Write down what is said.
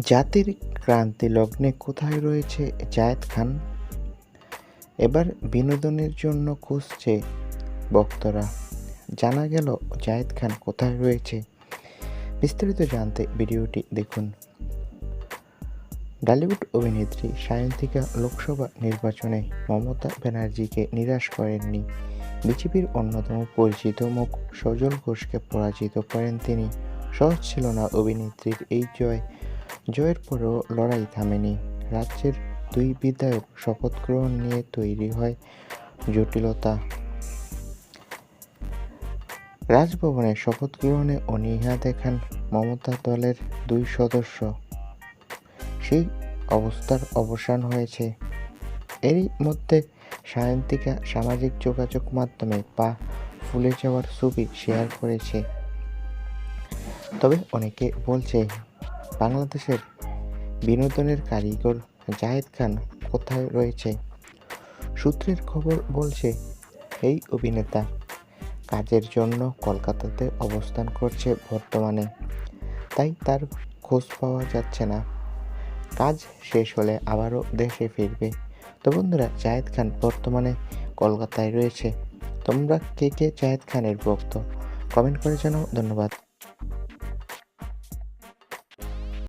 জাতির ক্রান্তি লগ্নে কোথায় রয়েছে জায়েদ খান? এবার বিনোদনের জন্য খুঁজছে ভক্তরা জানা গেল জায়েদ খান কোথায় রয়েছে। বিস্তারিত জানতে ভিডিওটি দেখুন। বলিউড অভিনেত্রী সায়ন্তিকা লোকসভা নির্বাচনে মমতা ব্যানার্জিকে নিরাশ করেননি। বিজেপির অন্যতম পরিচিত মুখ সজল ঘোষকে পরাজিত করেন তিনি। সহজ ছিল না অভিনেত্রীর এই জয়। জয়ের পরেও লড়াই থামেনি। রাজ্যের দুই বিধায়ক শপথ গ্রহণ নিয়ে তৈরি হয় জটিলতা। রাজভবনে শপথ গ্রহণে অনীহা দেখান মমতা দলের দুই সদস্য। সেই অবস্থার অবসান হয়েছে। এরই মধ্যে সায়ন্তিকা সামাজিক যোগাযোগ মাধ্যমে পা ফুলে যাওয়ার ছবি শেয়ার করেছে। তবে অনেকে বলছে বাংলাদেশের বিনোদনের কারিগর জাহেদ খান কোথায় রয়েছে? সূত্রের খবর বলছে, এই অভিনেতা কাজের জন্য কলকাতাতে অবস্থান করছে বর্তমানে। তাই তার খোঁজ পাওয়া যাচ্ছে না। কাজ শেষ হলে আবারও দেশে ফিরবে। তো বন্ধুরা জাহেদ খান বর্তমানে কলকাতায় রয়েছে। তোমরা কে কে জাহেদ খানের ভক্ত? কমেন্ট করে জানাও। ধন্যবাদ।